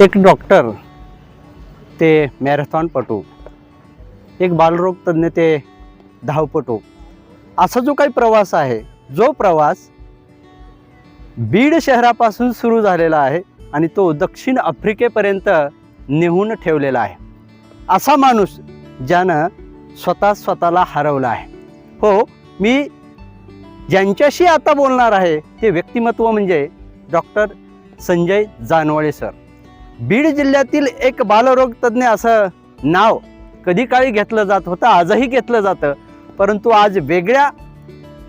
एक डॉक्टर ते मॅरेथॉनपटू एक बालरोग तज्ज्ञ ते धावपटू असा जो काही प्रवास आहे जो प्रवास बीड शहरापासून सुरू झालेला आहे आणि तो दक्षिण आफ्रिकेपर्यंत नेहून ठेवलेला आहे. असा माणूस ज्यानं स्वतः स्वतःला हरवला आहे. हो मी ज्यांच्याशी आता बोलणार आहे ते व्यक्तिमत्व म्हणजे डॉक्टर संजय जानवळे सर. बीड जिल्ह्यातील एक बालरोग तज्ज्ञ असं नाव कधी काळी घेतलं जात होतं आजही घेतलं जातं. परंतु आज वेगळ्या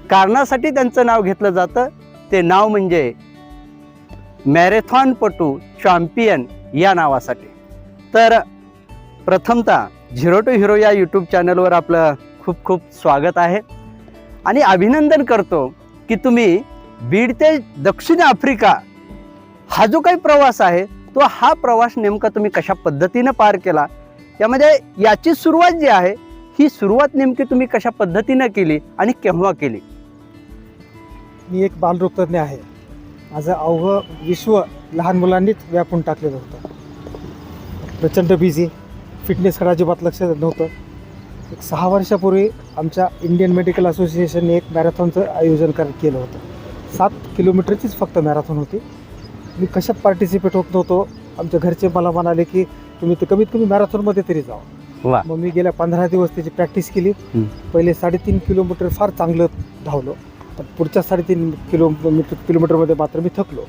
कारणासाठी त्यांचं नाव घेतलं जातं. ते नाव म्हणजे मॅरेथॉनपटू चॅम्पियन या नावासाठी. तर प्रथमतः झिरो टू हिरो या यूट्यूब चॅनलवर आपलं खूप खूप स्वागत आहे. आणि अभिनंदन करतो की तुम्ही बीड ते दक्षिण आफ्रिका हा जो काही प्रवास आहे तो हा प्रवास नेमका तुम्ही कशा पद्धतीनं पार केला? यामध्ये याची सुरुवात जी आहे ही सुरुवात नेमकी तुम्ही कशा पद्धतीनं केली आणि केव्हा केली? मी एक बालरोगतज्ञ आहे. माझं अवघं विश्व लहान मुलांनीच व्यापून टाकलेलं होतं. प्रचंड बिझी फिटनेसकडे अजिबात लक्ष नव्हतं. एक सहा वर्षापूर्वी आमच्या इंडियन मेडिकल असोसिएशनने एक मॅरेथॉनचं आयोजन कर केलं होतं. सात किलोमीटरचीच फक्त मॅरेथॉन होती. मी कशात पार्टिसिपेट होत नव्हतो? आमच्या घरचे मला म्हणाले की तुम्ही तर कमीत कमी मॅरेथॉनमध्ये तरी जावा. वा. मग मी गेल्या पंधरा दिवस त्याची प्रॅक्टिस केली. हं. पहिले साडेतीन किलोमीटर फार चांगलं धावलो. पण पुढच्या साडेतीन किलोमीटर किलोमीटरमध्ये मात्र मी थकलो.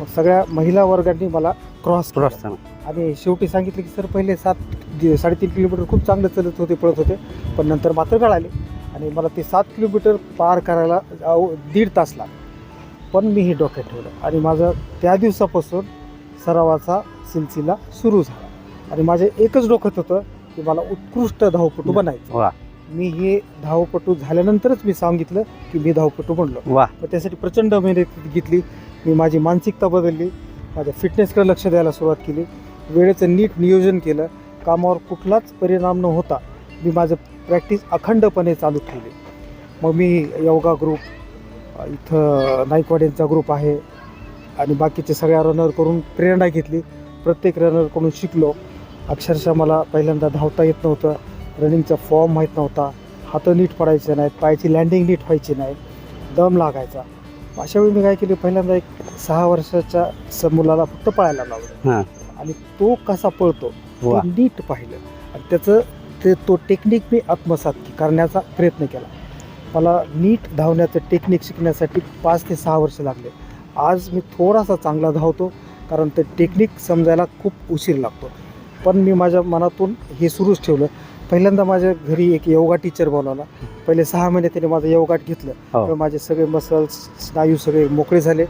मग सगळ्या महिला वर्गांनी मला क्रॉस प्रोत्साहन आणि शेवटी सांगितलं की सर पहिले सात दि- साडेतीन किलोमीटर खूप चांगलं चलत होते पळत होते. पण नंतर मात्र कळाले आणि मला ते सात किलोमीटर पार करायला दीड तास लागला. पण मी हे डोक्यात ठेवलं. आणि माझं त्या दिवसापासून सरावाचा सिलसिला सुरू झाला. आणि माझं एकच डोक्यात होतं की मला उत्कृष्ट धावपटू बनायचं. वा. मी हे धावपटू झाल्यानंतरच मी सांगितलं की मी धावपटू बनलो. वा. मग त्यासाठी प्रचंड मेहनत घेतली. मी माझी मानसिकता बदलली. माझ्या फिटनेसकडे लक्ष द्यायला सुरुवात केली. वेळेचं नीट नियोजन केलं. कामावर कुठलाच परिणाम न होता मी माझं प्रॅक्टिस अखंडपणे चालू ठेवली. मग मी योगा ग्रुप इथं नाईकवाड्यांचा ग्रुप आहे. आणि बाकीचे सगळ्या रनर करून प्रेरणा घेतली. प्रत्येक रनरकडून शिकलो. अक्षरशः मला पहिल्यांदा धावता येत नव्हतं. रनिंगचा फॉर्म माहीत नव्हता. हातं नीट पडायचे नाहीत पायाची लँडिंग नीट व्हायची नाही. दम लागायचा. अशा वेळी मी काय केलं? पहिल्यांदा एक सहा वर्षाच्या मुलाला फक्त पळायला लावलं. आणि तो कसा पळतो? नीट पाहिलं. आणि त्याचं ते तो टेक्निक मी आत्मसात करण्याचा प्रयत्न केला. मला नीट धावण्याचं टेक्निक शिकण्यासाठी पाच ते सहा वर्ष लागले. आज मी थोडासा चांगला धावतो कारण ते टेक्निक समजायला खूप उशीर लागतो. पण मी माझ्या मनातून हे सुरूच ठेवलं. पहिल्यांदा माझ्या घरी एक योगा टीचर बोलावला पहिले सहा महिने त्याने माझं योगाट घेतलं. हो. तर माझे सगळे मसल्स स्नायू सगळे मोकळे झाले.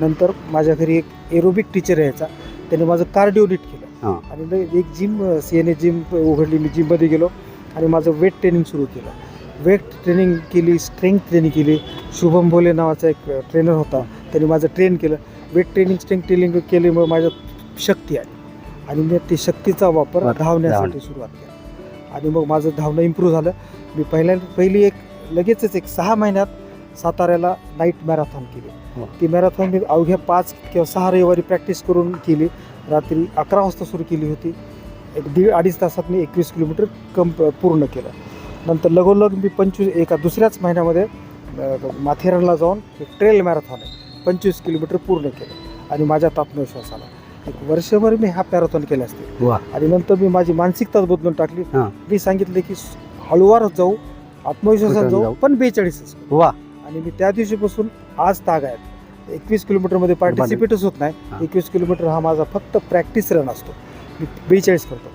नंतर माझ्या घरी एक एरोबिक टीचर यायचा. त्याने माझं कार्डिओ नीट केलं. आणि एक gym C N A gym उघडली. मी जिममध्ये गेलो आणि माझं वेट ट्रेनिंग सुरू केलं. वेट ट्रेनिंग केली स्ट्रेंथ ट्रेनिंग केली. शुभम भोले नावाचा एक ट्रेनर होता. त्याने माझं ट्रेन केलं. वेट ट्रेनिंग स्ट्रेंथ ट्रेनिंग केल्यामुळे माझ्या शक्ती आली. आणि मी ती शक्तीचा वापर धावण्यासाठी धावणे. सुरुवात केली. आणि मग माझं धावणं इम्प्रूव्ह झालं. मी पहिल्या पहिली एक लगेचच एक सहा महिन्यात साताऱ्याला नाईट मॅरेथॉन केली. वा. ती मॅरेथॉन मी अवघ्या पाच किंवा सहा रविवारी प्रॅक्टिस करून केली. रात्री अकरा वाजता सुरू केली होती. एक दीड अडीच तासात मी एकवीस किलोमीटर कम पूर्ण केलं. नंतर लगोलग मी पंचवीस एका दुसऱ्याच महिन्यामध्ये माथेरानला जाऊन एक ट्रेल मॅरेथॉन आहे पंचवीस किलोमीटर पूर्ण केलं आणि माझ्यात आत्मविश्वास आला. एक वर्षभर मी हा मॅरेथॉन केले असते. आणि नंतर मी माझी मानसिकताच बदलून टाकली. मी सांगितले की हळूवारच जाऊ आत्मविश्वासात जाऊ? पण बेचाळीसच. वा. आणि मी त्या दिवशीपासून आज ताग आहेत एकवीस किलोमीटरमध्ये पार्टिसिपेटच होत. नाही. एकवीस किलोमीटर हा माझा फक्त प्रॅक्टिस रन असतो. मी बेचाळीस करतो.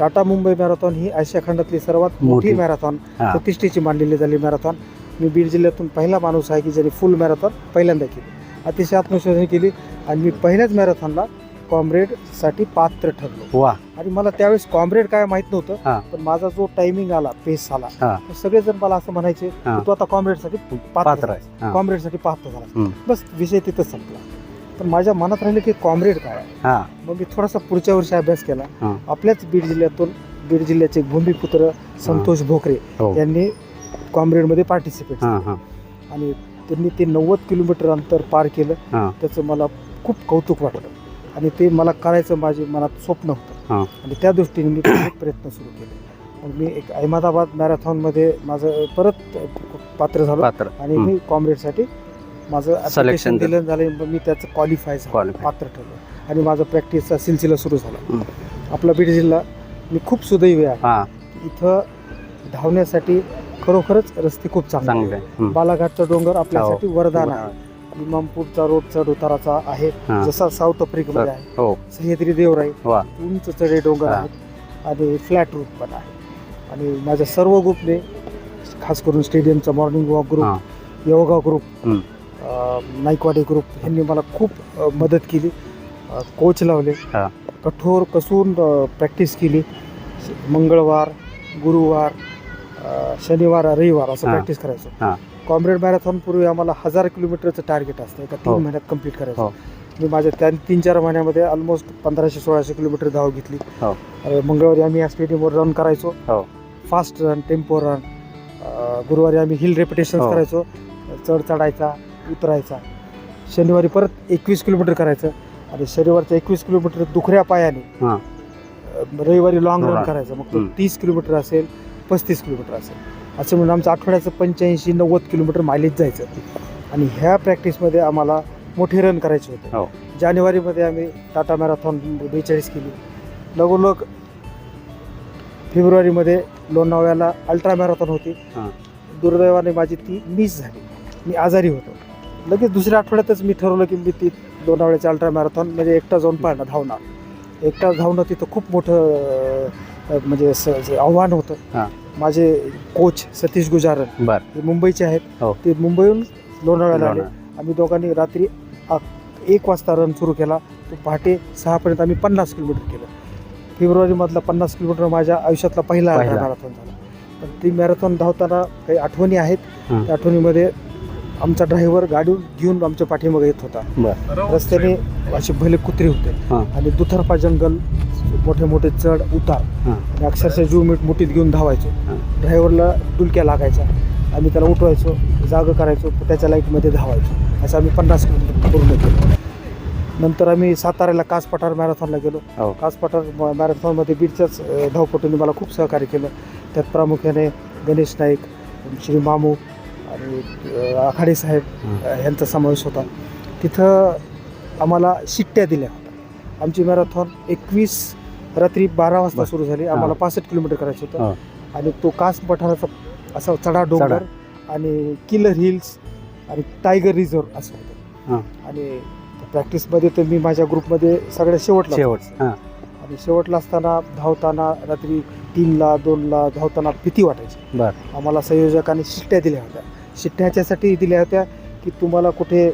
टाटा मुंबई मॅरेथॉन ही आशिया खंडातली सर्वात मोठी. मॅरेथॉन प्रतिष्ठेची मांडलेली झाली मॅरेथॉन. मी बीड जिल्ह्यातून पहिला माणूस आहे की ज्याने फुल मॅरेथॉन पहिल्यांदा केली. अतिशय आत्मविश्वासाने केली आणि मी पहिल्याच मॅरेथॉनला कॉम्रेडसाठी पात्र ठरलो. वा. आणि मला त्यावेळेस कॉम्रेड काय माहीत नव्हतं पण माझा जो टायमिंग आला पेस आला सगळेजण मला असं म्हणायचे तू आता कॉम्रेडसाठी पात्र पात्र आहे. कॉम्रेडसाठी पात्र झाला. बस विषय तिथं संपला. पण माझ्या मनात राहिलं की कॉम्रेड काय आहे. हां. मग मी थोडासा पुढच्या वर्षी अभ्यास केला. हां. आपल्याच बीड जिल्ह्यातून बीड जिल्ह्याचे भूमिपुत्र संतोष भोकरे हो. यांनी कॉम्रेडमध्ये पार्टिसिपेट हां हां. आणि त्यांनी ते नव्वद किलोमीटर अंतर पार केलं. हां. त्याचं मला खूप कौतुक वाटलं. आणि ते मला करायचं माझे मनात स्वप्न होतं. आणि त्या दृष्टीने मी परत प्रयत्न सुरू केले. मग मी एक अहमदाबाद मॅरेथॉनमध्ये माझं परत पात्र झालो. पात्र. आणि हं. मी कॉम्रेडसाठी माझं झालं. दिलं झालं मी त्याचं क्वालिफाय झालं Qualify. पात्र ठरलं आणि माझा प्रॅक्टिसचा सिलसिला सुरू झाला हं. आपला बीड जिल्हा मी खूप सुदैवी आहे हा इथं धावण्यासाठी खरोखरच रस्ते खूप चांगले चांगलं आहेत. आहे हं. बालाघाटचा डोंगर आपल्यासाठी वरदान आहे हा. इमामपूरचा रोड चढ उताराचा आहे हा. जसा साऊथ आफ्रिकेमध्ये आहे हो सह्याद्री देवराई वा उंच चढे डोंगर हा. आहेत आणि फ्लॅट रूट पण आहे आणि माझ्या सर्व ग्रुपने खास करून स्टेडियमचा मॉर्निंग वॉक हा ग्रुप योगा ग्रुप हं. नाईकवाडी ग्रुप यांनी मला खूप मदत केली कोच लावले हा. कठोर कसून प्रॅक्टिस केली मंगळवार गुरुवार अं, शनिवार रविवार असं हा. प्रॅक्टिस करायचो. कॉम्रेड मॅरेथॉन पूर्वी आम्हाला हजार किलोमीटरचं टार्गेट असतं एका तीन हो. महिन्यात कंप्लीट करायचं हो. मी माझ्या त्या तीन चार महिन्यामध्ये ऑलमोस्ट पंधराशे सोळाशे किलोमीटर धाव घेतली हो. अं, मंगळवारी आम्ही या स्टेडियमवर रन करायचो हो. फास्ट रन टेम्पो रन गुरुवारी आम्ही हिल रेपिटेशन हो. करायचो चढ चढायचा उतरायचा शनिवारी परत एकवीस किलोमीटर करायचं आणि शनिवारचं एकवीस किलोमीटर दुखऱ्या पायाने हा. रविवारी लॉंग रन. करायचं मग तो हम्म. तीस किलोमीटर असेल पस्तीस किलोमीटर असेल असं म्हणून आमचं आठवड्याचं पंच्याऐंशी नव्वद किलोमीटर मायलेज जायचं आणि ह्या प्रॅक्टिसमध्ये आम्हाला मोठे रन करायचे होते हो. जानेवारीमध्ये आम्ही टाटा मॅरेथॉन बेचाळीस केली लगोलग फेब्रुवारीमध्ये लोणावळ्याला अल्ट्रा मॅरेथॉन होती हां. दुर्दैवाने माझी ती मिस झाली मी आजारी होतो लगेच दुसऱ्या आठवड्यातच मी ठरवलं की मी ती लोणावळ्याची अल्ट्रा मॅरेथॉन म्हणजे एकटा जाऊन पाळणं धावणार एकटा धावणं तिथं खूप मोठं म्हणजे आव्हान होतं हां. माझे कोच सतीश गुजारन ते मुंबईचे आहेत हो. ते मुंबईहून लोणावळ्याला आले. आम्ही दोघांनी रात्री एक वाजता रन सुरू केला तो पहाटे सहापर्यंत आम्ही पन्नास किलोमीटर केलं फेब्रुवारीमधला पन्नास किलोमीटर माझ्या आयुष्यातला पहिला. मॅरेथॉन झाला पण ती मॅरेथॉन धावताना काही आठवणी आहेत हं. त्या आठवणीमध्ये आमचा ड्रायव्हर गाडी घेऊन आमच्या पाठीमागे येत होता. रस्त्याने असे भले कुत्रे होते. हां. आणि दुथरपा जंगल मोठे मोठे चढ उतार. हां. आणि अक्षरशः जीव मीठ मुठीत घेऊन धावायचो. हां. ड्रायव्हरला डुलक्या लागायचा. आम्ही त्याला उठवायचो जागं करायचो त्याच्या लाईटमध्ये धावायचो. असं आम्ही पन्नास किलोमीटर पूर्ण केलं. नंतर आम्ही साताऱ्याला कास पठार मॅरेथॉनला गेलो. हो. कास पठार म- मॅरेथॉनमध्ये बीडच्याच अ, धावपटूंनी मला खूप सहकार्य केलं. त्यात प्रामुख्याने गणेश नाईक श्री मामू आणि आखाडे साहेब यांचा समावेश होता. तिथं आम्हाला शिट्ट्या दिल्या होत्या. आमची मॅरेथॉन एकवीस रात्री बारा वाजता. सुरू झाली. आम्हाला. पासष्ट किलोमीटर करायचं होतं. आणि तो कास पठाराचा असा चढा डोंगर आणि किलर हिल्स आणि टायगर रिझर्व असं होतं. आणि प्रॅक्टिसमध्ये तर मी माझ्या ग्रुपमध्ये सगळ्या शेवटला शेवट आणि शेवटला असताना धावताना रात्री तीनला दोनला धावताना भीती वाटायची. आम्हाला संयोजकांनी शिट्ट्या दिल्या होत्या. शिट्ट्या ह्याच्यासाठी दिल्या होत्या की तुम्हाला कुठे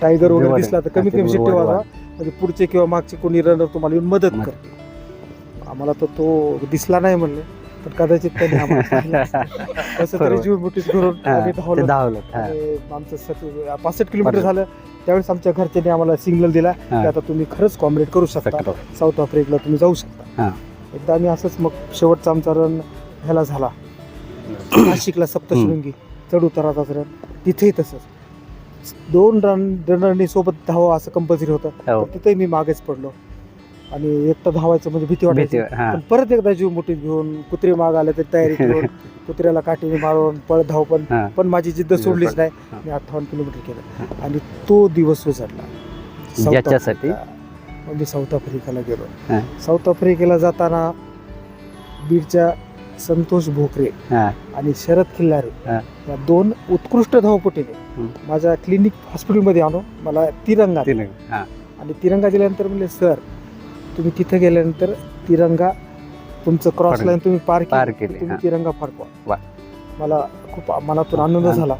टायगर वगैरे दिसला तर. कमी कमी शिट्टे वाजवा म्हणजे पुढचे किंवा मागचे कोणी रनर तुम्हाला येऊन मदत मदत. करते आम्हाला तर तो दिसला नाही म्हणले पण कदाचित त्यांनी आम्हाला पाहिलं असेल. कसं तरी बरोबर. जीव मुठीत करून हां, आम्ही ते धावलो धावलं हां. आणि आमचं सत- पासष्ट किलोमीटर बरोबर. झालं त्यावेळेस आमच्या घरच्यांनी आम्हाला सिग्नल दिला की हां. आता तुम्ही खरंच कॉम्रेड करू शकता. साऊथ आफ्रिकेला तुम्ही जाऊ शकता हां. एकदा आम्ही असंच मग शेवटचा आमचा रन ह्याला झाला नाशिकला सप्तशृंगी चढ उताराचा रन तिथेही तसंच. दोन रन रनरनी सोबत धावा असं कंपल्सरी होतं. हो. तिथेही मी मागेच पडलो. आणि एकटं धावायचं म्हणजे भीती वाटायची. पण परत एकदा जीव मुठीत घेऊन कुत्रे माग आले तर तयारी करून कुत्र्याला काठीने मारून पळ धाव पण. पण माझी जिद्द सोडलीच नाही. मी अठ्ठावन्न किलोमीटर केलं. आणि तो दिवस साऊथ याच्यासाठी? आफ्रिका. मग मी साऊथ आफ्रिकेला गेलो. साऊथ आफ्रिकेला जाताना बीडच्या संतोष भोकरे आणि शरद खिल्लारे. या दोन उत्कृष्ट धावपटीने. माझ्या क्लिनिक हॉस्पिटलमध्ये आणून मला तिरंगा हां आणि तिरंगा दिल्यानंतर म्हणले सर तुम्ही तिथे गेल्यानंतर तिरंगा तुमचं क्रॉस. लाईन तुम्ही पार केली तुम्ही. तिरंगा फडकवा. मला खूप मनातून आनंद. झाला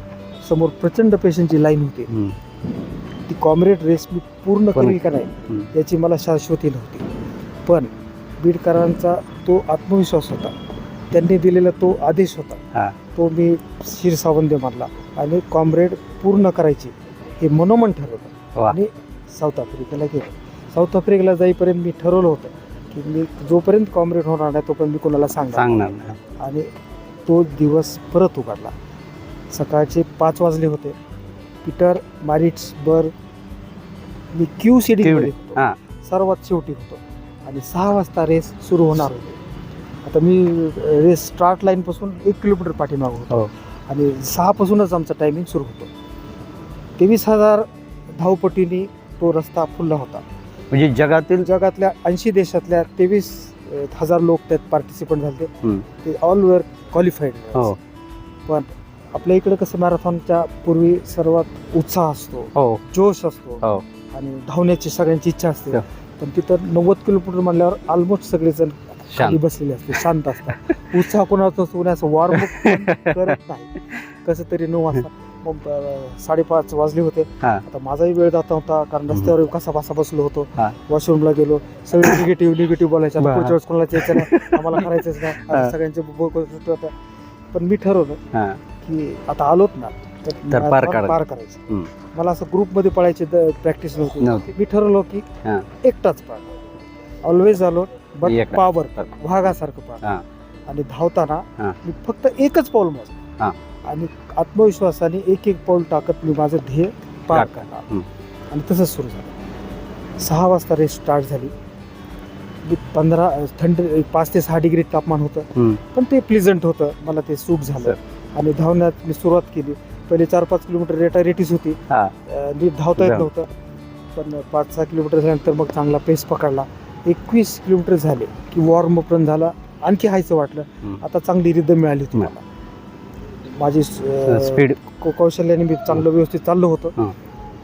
समोर प्रचंड पेशंटची लाईन होती. ती कॉम्रेड रेस मी पूर्ण. करेल का नाही. याची मला शाश्वती नव्हती पण बीडकरांचा तो आत्मविश्वास होता त्यांनी दिलेला तो आदेश होता. तो मी शिरसावंदे मानला आणि कॉम्रेड पूर्ण करायची हे मनोमन ठरवलं. आणि साऊथ आफ्रिकेला गेलो. साऊथ आफ्रिकेला जाईपर्यंत मी ठरवलं होतं की मी जोपर्यंत कॉम्रेड होणार नाही तोपर्यंत मी कोणाला सांगणार सांगणार नाही. आणि तो दिवस परत उघडला. सकाळचे पाच वाजले होते. पीटर मारिट्सबर्ग मी क्यू सी डी. हां. सर्वात शेवटी होतो. आणि सहा वाजता रेस सुरू होणार होते. आता मी रेस स्टार्ट लाईनपासून एक किलोमीटर पाठीमागं होतो. हो. आणि सहापासूनच आमचा टायमिंग सुरू होतो. तेवीस हजार धावपटीने तो रस्ता फुलला होता. म्हणजे जगातील जगातल्या ऐंशी देशातल्या तेवीस हजार लोक त्यात पार्टिसिपंट झाले. ते ऑल वर क्वालिफाईड हो. पण आपल्या इकडे कसं मॅरेथॉनच्या पूर्वी सर्वात उत्साह असतो हो. जोश असतो हो. आणि धावण्याची सगळ्यांची इच्छा असते. पण तिथं नव्वद किलोमीटर म्हणल्यावर ऑलमोस्ट सगळेजण खाली बसलेले असते शांत असतात. उत्साह कोणाचा असतो कोणी असं वॉर्म करत नाही. कसं तरी नऊ वाजता मग साडेपाच वाजले होते. हा. आता माझाही वेळ जाता होता कारण रस्त्यावर कसा बसा बसलो होतो. हा. वॉशरूमला गेलो. सगळे निगेटिव्ह निगेटिव्ह बोलायचे. पुढच्या वेळेस कोणाला यायचं नाही. आम्हाला करायचंच नाही. सगळ्यांचे पण मी ठरवलं की आता आलोत ना तर पार. पार करायचं. मला असं ग्रुपमध्ये पळायची प्रॅक्टिस नव्हती. मी ठरवलं की. एकटाच पाळ ऑलवेज आलो बट. पावर. वाघासारखं हा. आणि धावताना. मी फक्त एकच पाऊल मोज. आणि आत्मविश्वासाने एक एक पाऊल टाकत मी माझं ध्येय पार. करणार. आणि तसंच सुरू झालं सहा वाजता रेस स्टार्ट झाली मी पंधरा थंड पाच ते सहा डिग्री तापमान होतं. पण ते प्लिझंट होतं मला ते सूट झालं आणि धावण्यात मी सुरुवात केली पहिले चार पाच किलोमीटर रेटा रेटीस होती हा नीट धावता येत. नव्हतं पण पाच सहा किलोमीटर झाल्यानंतर मग चांगला पेस पकडला एकवीस किलोमीटर झाले की वॉर्म अप रन झाला आणखी हायचं वाटलं. आता चांगली रिदम मिळाली होती मला माझी स्पीड कौशल्याने मी चांगलं व्यवस्थित चाललं होतं.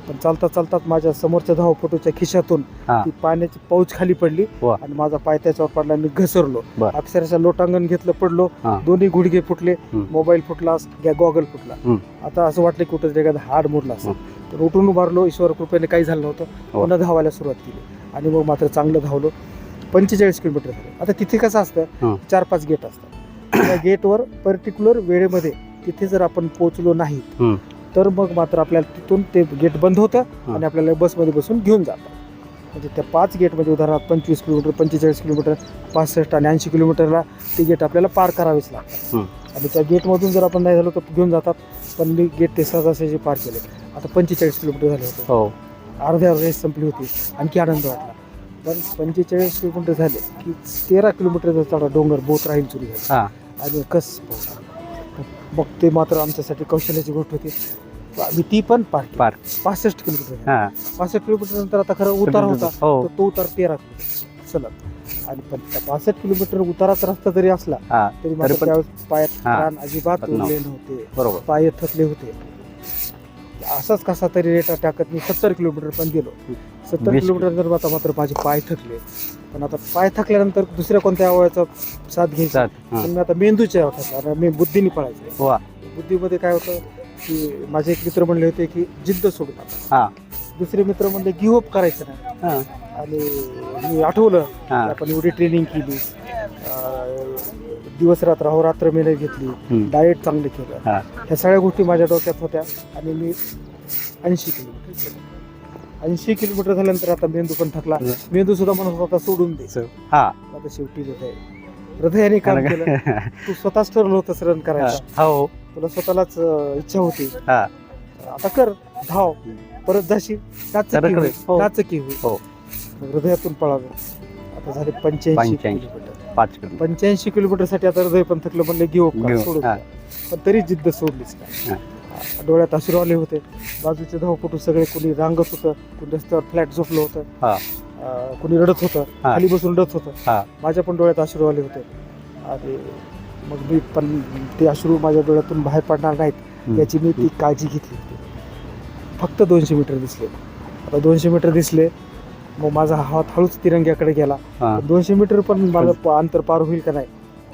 पण चालता चालताच माझ्या समोरच्या धावपटूच्या खिशातून. ती पाण्याची पाऊच खाली पडली. आणि माझा पाय त्याच्यावर पडला मी घसरलो. अक्षरशः लोटांगण घेतलं पडलो. दोन्ही गुडघे फुटले. मोबाईल फुटला गॉगल फुटला. आता असं वाटलं की कुठं एखादा हाड मोडला असं तर उठून उभारलो ईश्वर कृपेने काही झालं नव्हतं हो. पुन्हा धावायला सुरुवात केली आणि मग मात्र चांगलं धावलो. पंचेचाळीस किलोमीटर झाले. आता तिथे कसं असतं. चार पाच गेट असतात. त्या गेटवर पर्टिक्युलर वेळेमध्ये तिथे जर आपण पोहोचलो नाही. तर मग मात्र आपल्याला तिथून ते गेट बंद होतं. आणि आपल्याला बसमध्ये बसून घेऊन जातात. म्हणजे त्या पाच गेटमध्ये उदाहरणार्थ पंचवीस किलोमीटर पंचेचाळीस किलोमीटर पासष्ट आणि ऐंशी किलोमीटरला ते गेट आपल्याला पार करावेच लागतात. आणि त्या गेटमधून जर आपण नाही झालो तर घेऊन जातात. पण मी गेट ते सहजासहजी पार केले. आता पंचेचाळीस किलोमीटर झाले होते. हो. अर्ध्या रेस संपली होती. आणखी आनंद वाटला. पण पंचेचाळीस किलोमीटर झाले की तेरा किलोमीटर चढा डोंगर बोत राहील सुरू झाली. हा. आणि कस. मग ते मात्र आमच्यासाठी कौशल्याची गोष्ट होती. मी ती पण पार. पार. पासष्ट किलोमीटर पासष्ट किलोमीटर नंतर आता खरं उतार होता. हो. तर तो उतार तेरा सलग आणि पण पासष्ट किलोमीटर उताराचा रस्ता जरी असला तरी त्यावेळेस पायात अजिबात. उरले नव्हते. बरोबर. पाय थकले होते. असाच कसा तरी रेटा टाकत मी सत्तर किलोमीटर पण गेलो. सत्तर वीस किलोमीटर नंतर आता मात्र माझे पाय थकले पण आता पाय थकल्यानंतर दुसऱ्या कोणत्या अवयाचा साथ घ्यायचा? सात हा. पण मी आता मेंदूच्या थकला मी बुद्धीने पळायचे वा. बुद्धीमध्ये काय होतं की माझे एक मित्र म्हणले होते की जिद्द सोडू नका हा. दुसरे मित्र म्हणले गिव्ह अप करायचं नाही. हा. आणि मी आठवलं की हा आपण एवढी ट्रेनिंग केली. दिवस रात्र अहोरात्र मेहनत घेतली. हम्म. डाएट चांगलं केलं. हा. ह्या सगळ्या गोष्टी माझ्या डोक्यात होत्या. आणि मी ऐंशी किलोमीटर केलं. ऐंशी किलोमीटर झाल्यानंतर आता मेंदू पण थकला. मेंदू सुद्धा म्हणत होता सोडून दे. हा. आता शेवटी हृदय हृदयाने काम केलं. तू स्वतःच ठरवलं होतंस रन करायचं हो तुला स्वतःलाच इच्छा होती. हा. आता कर धाव. परत जाशील. तर होईल. हो. हो. हृदयातून पळालो आता झाले पंच्याऐंशी 85. किलोमीटर. पाच किलोमीटर. पंच्याऐंशी किलोमीटरसाठी आता हृदय पण थकलं म्हणलं घेऊ सोडून. पण तरी जिद्द सोडलीच. डोळ्यात अश्रू आले होते बाजूचे धावपटू सगळे कोणी रांगत होतं कोणी रस्त्यावर फ्लॅट झोपलं होतं. अं, कोणी रडत होतं हा. खाली बसून रडत होतं. माझ्या पण डोळ्यात अश्रू आले होते आणि मग मी पण ते अश्रू माझ्या डोळ्यातून बाहेर पडणार नाहीत. याची मी ती काळजी घेतली होती फक्त दोनशे मीटर दिसले आता दोनशे मीटर दिसले मग माझा हात हळूच तिरंग्याकडे गेला हा दोनशे मीटर पण मला प- अंतर पार होईल का नाही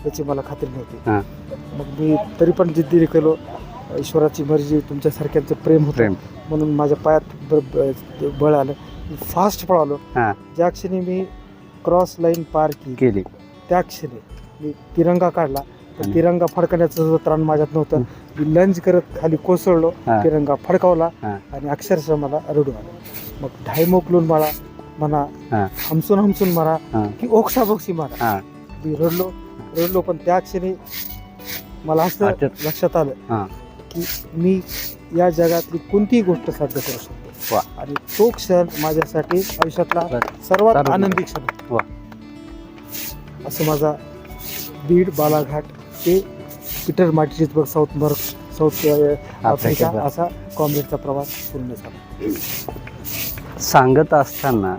याची मला खात्री हा. नव्हती मग मी तरी पण जिद्दीने केलो ईश्वराची मर्जी तुमच्यासारख्यांचं प्रेम होतं. प्रेम. म्हणून माझ्या पायात ब- ब- बळ आलं. फास्ट पळालो. हा. ज्या क्षणी मी क्रॉस लाईन पार केली केली. त्या क्षणी मी तिरंगा काढला. तर आणि- तिरंगा फडकण्याचं सुद्धा त्राण माझ्यात नव्हतं. मी लंच करत खाली कोसळलो. हा. तिरंगा फडकावला हा. आणि अक्षरशः मला रडू आलं. मग ढाई मोकलून मला म्हणा हा. हमसून हमसून मारा हा. की ओक्सा बोक्सी मारा. हा. मी रडलो. रडलो पण त्या क्षणी मला असं अच्छा. लक्षात आलं. हा. की मी या जगातली कोणतीही गोष्ट साध्य करू शकतो वा. आणि तो क्षण माझ्यासाठी आयुष्यातला सर्वात आनंदी क्षण वा. असं माझा बीड बालाघाट ते Pietermaritzburg south burg south अ, आफ्रिका आफ्रिकेचा. असा कॉम्रेडचा प्रवास पूर्ण झाला सांगत असताना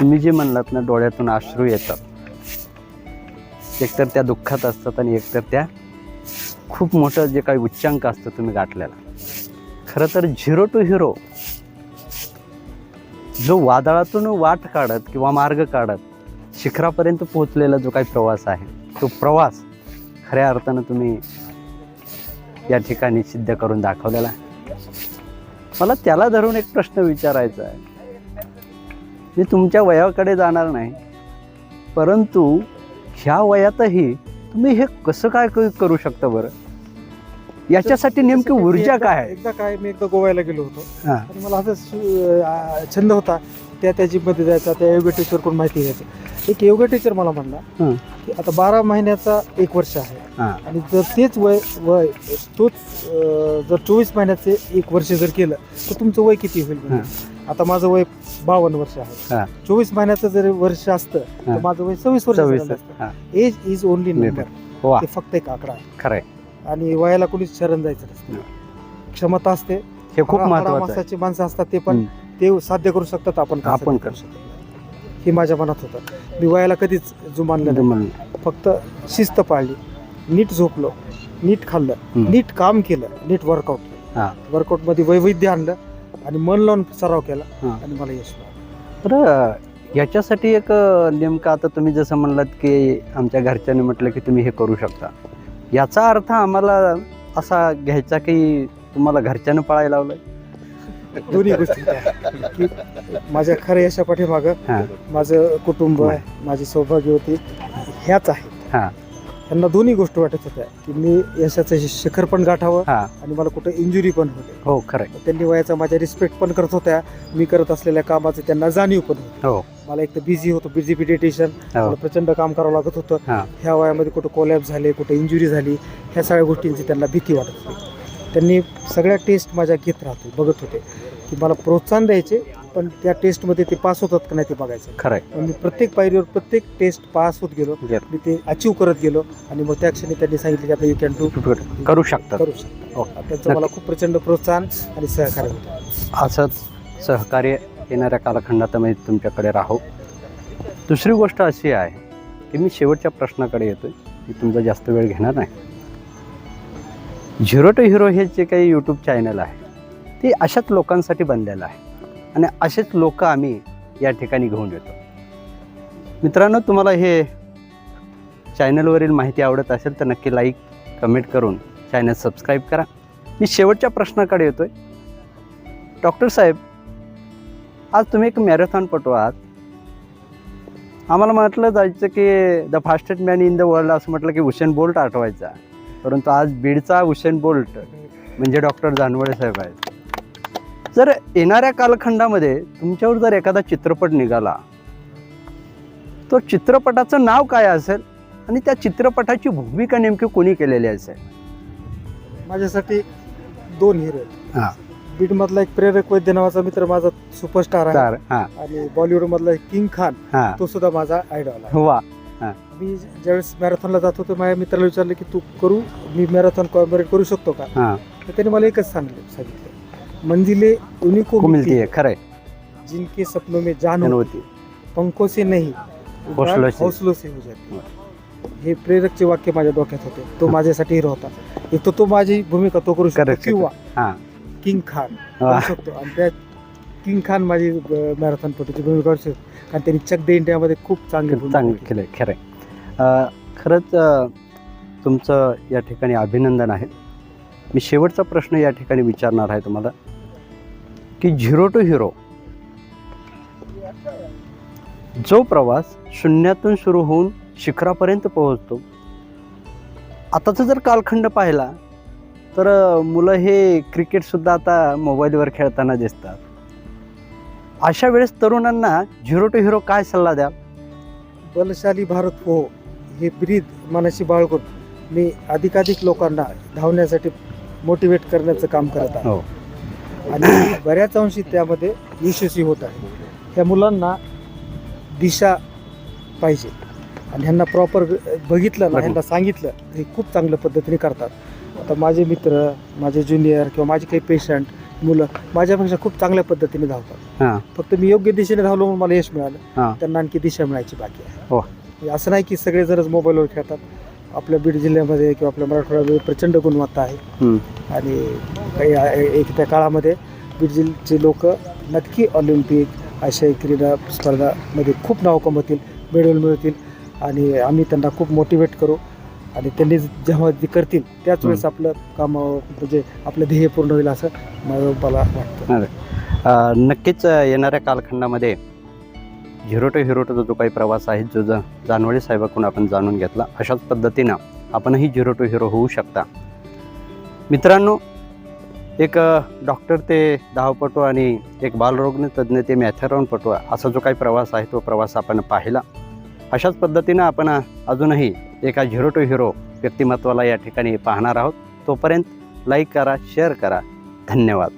तुम्ही जे म्हणलात ना डोळ्यातून अश्रू येतात एकतर त्या दुःखात असतात आणि एकतर त्या खूप मोठं जे काही उच्चांक असतं तुम्ही गाठलेला. खरं तर झिरो टू हिरो जो वादळातून वाट काढत किंवा मार्ग काढत शिखरापर्यंत पोहोचलेला जो काही प्रवास आहे तो प्रवास खऱ्या अर्थानं तुम्ही या ठिकाणी सिद्ध करून दाखवलेला आहे. मला त्याला धरून एक प्रश्न विचारायचा आहे. मी तुमच्या वयाकडे जाणार नाही परंतु ह्या वयातही तुम्ही हे कसं काय करू शकता बरं? याच्यासाठी नेमकी ऊर्जा काय आहे? एकदा काय मी एकदा गोव्याला गेलो होतो. आणि मला असं छंद होता त्या त्या जिममध्ये जायचा त्या योगा टीचर पण माहिती घ्यायचं. एक योगा टीचर मला म्हणला. की आता बारा महिन्याचा एक वर्ष आहे. हां. आणि जर तेच वय वय तोच जर चोवीस महिन्याचे एक वर्ष जर केलं तर तुमचं वय किती होईल? आता माझं वय बावन्न वर्ष आहे. चोवीस महिन्याचं जर वर्ष असतं तर हां. माझं वय सव्वीस वर्ष झालं असतं. हां एज इज ओनली नंबर वा. ते फक्त एक आकडा आहे. खरं आहे. आणि वयाला कोणीच शरण जायचं नसतं. क्षमता असते. हे खूप हाडा- महत्वाचं आहे. हाडामासाची माणसं असतात ते पण. ते साध्य करू शकतात आपण का आपण साध्य करू शकत. हे माझ्या मनात होतं. मी वयाला कधीच जुमानलं नाही. फक्त शिस्त पाळली. नीट झोपलो. नीट खाल्लं. नीट काम केलं. नीट वर्कआउट हां. वर्कआउटमध्ये वैविध्य आणलं. आणि मन लावून सराव केला. हां. आणि मला यश मिळालं. तर याच्यासाठी एक अ, नेमकं आता तुम्ही जसं म्हणलात की आमच्या घरच्यांनी म्हटलं की तुम्ही हे करू शकता. याचा अर्थ आम्हाला असा घ्यायचा की तुम्हाला घरच्यानं पळायला लावलं दोन्ही गोष्टी. त्या. की माझ्या खऱ्या यशा पाठीमागं हां. माझं कुटुंब माझी सौभाग्यवती ह्याच आहे हां. त्यांना दोन्ही गोष्टी वाटत होत्या की मी यशाचं शिखर पण गाठावं हां. आणि मला कुठं इंजुरी पण होते. हो खरं. त्यांनी वयाचा माझ्या रिस्पेक्ट पण करत होत्या मी करत असलेल्या कामाचं त्यांना जाणीव पण होती. हो. मला एक तर बिझी होतो बिझी पिटेशन हो. मला प्रचंड काम करावं लागत होतं. हां. ह्या वयामध्ये कुठं कोलॅप झाले कुठं इंजुरी झाली ह्या सगळ्या गोष्टींची त्यांना भीती वाटत होती. त्यांनी सगळ्या टेस्ट माझ्या घेत राहतो बघत होते की मला प्रोत्साहन द्यायचे पण त्या टेस्टमध्ये ते पास होतात का नाही ते बघायचं. खरं आहे. मग मी प्रत्येक पायरीवर प्रत्येक टेस्ट पास होत गेलो. Yes. मी ते अचीव करत गेलो. आणि मग त्या क्षणी त्यांनी सांगितलं की आता यू कॅन डू करू शकतात. करू शकता हो. त्यांचं मला खूप प्रचंड प्रोत्साहन आणि सहकार्य होतं. असंच सहकार्य येणाऱ्या कालखंडात मी तुमच्याकडे राहू. दुसरी गोष्ट अशी आहे की मी शेवटच्या प्रश्नाकडे येतोय. मी तुमचा जास्त वेळ घेणार नाही. झिरो टू हिरो हे जे काही यूट्यूब चॅनल आहे ते अशाच लोकांसाठी बनलेलं आहे. आणि असेच लोक आम्ही या ठिकाणी घेऊन येतो. मित्रांनो तुम्हाला हे चॅनलवरील माहिती आवडत असेल तर नक्की लाईक कमेंट करून चॅनल सबस्क्राईब करा. मी शेवटच्या प्रश्नाकडे येतो आहे डॉक्टर साहेब आज तुम्ही एक मॅरेथॉनपटू आहात. आम्हाला म्हटलं जायचं की the fastest man in the world असं म्हटलं की हुसेन बोल्ट आठवायचा. परंतु आज बीडचा हुसेन बोल्ट म्हणजे डॉक्टर जानवडे साहेब आहेत. जर येणाऱ्या कालखंडामध्ये तुमच्यावर जर एखादा चित्रपट निघाला तो चित्रपटाचं नाव काय असेल आणि त्या चित्रपटाची भूमिका नेमकी कोणी केलेली असेल? माझ्यासाठी दोन हिरो हां. बीडमधला एक प्रेरक वैद्य नावाचा मित्र माझा सुपरस्टार आहे. हां. आणि बॉलिवूडमधला एक किंग खान हां. तो सुद्धा माझा आयडॉल आहे. वा मी ज्यावेळेस मॅरेथॉनला जात होतो माझ्या मित्राला विचारलं की तू करू मी मॅरेथॉन कॉर्पोरेट करू शकतो का? हां. तर त्याने मला एकच सांगितलं सांगितलं. मंजिले उन्हीं को को मिलती है खरंय जिनके सपनों में जान होती होती पंखों से नहीं हौसलों से. हौसलों से हो जाती है. हे प्रेरकचे वाक्य माझ्या डोक्यात होते तो माझ्यासाठी हिरो होता एक तर तो माझी भूमिका तो करू शकतो Correct, किंवा हां किंग खान. करू शकतो आणि त्या किंग खान माझी मॅरेथॉन पटूची भूमिका करू शकतो कारण त्यांनी चक दे इंडियामध्ये खूप चांगली भूमिका चांगलं केली. केलं खरं आहे. अं, खरंच अं, तुमचं या ठिकाणी अभिनंदन आहे मी शेवटचा प्रश्न या ठिकाणी विचारणार आहे तुम्हाला की झिरो टू हिरो जो प्रवास शून्यातून सुरू होऊन शिखरापर्यंत पोहोचतो आताचा जर कालखंड पाहिला तर मुलं हे क्रिकेटसुद्धा आता मोबाईलवर खेळताना दिसतात. अशा वेळेस तरुणांना झिरो टू हिरो काय सल्ला द्या बलशाली भारत हो हे ब्रीद मनाशी बाळगून मी अधिकाधिक लोकांना धावण्यासाठी मोटिवेट करण्याचं काम करत आहे. हो. आणि बऱ्याच अंशी त्यामध्ये यशस्वी होत आहे. त्या मुलांना दिशा पाहिजे. आणि ह्यांना प्रॉपर बघितलं ना. ह्यांना सांगितलं हे खूप चांगल्या पद्धतीने करतात. आता माझे मित्र माझे ज्युनियर किंवा माझे काही पेशंट मुलं माझ्यापेक्षा खूप चांगल्या पद्धतीने धावतात. फक्त मी योग्य दिशेने धावलो म्हणून मला यश मिळालं. त्यांना आणखी दिशा मिळायची बाकी आहे. हो. असं नाही की सगळेजणच मोबाईलवर खेळतात. आपल्या बीड जिल्ह्यामध्ये किंवा आपल्या मराठवाड्यामध्ये प्रचंड गुणवत्ता आहे. आणि काही आहे- एक त्या काळामध्ये बीड जिल्ह्याचे लोक नक्की ऑलिम्पिक आशियाई क्रीडा स्पर्धामध्ये खूप नाव कमवतील मेडल मिळतील आणि आम्ही त्यांना खूप मोटिवेट करू आणि त्यांनी जेव्हा जे करतील त्याच वेळेस आपलं काम अं, म्हणजे आपलं ध्येय पूर्ण होईल असं मला मला वाटतं. अ, नक्कीच अ, येणाऱ्या कालखंडामध्ये झिरो टू हिरोटचा जो काही प्रवास आहे जो जा जानवळे साहेबाकडून आपण जाणून घेतला अशाच पद्धतीनं आपणही झिरो टू हिरो होऊ शकता. मित्रांनो एक डॉक्टर ते धावपटू आणि एक बालरोग्न तज्ज्ञ ते मॅथेरॉनपटू असा जो काही प्रवास आहे तो प्रवास आपण पाहिला. अशाच पद्धतीनं आपण अजूनही एका झिरो टू हिरो व्यक्तिमत्वाला या ठिकाणी पाहणार आहोत. तोपर्यंत लाईक करा शेअर करा. धन्यवाद.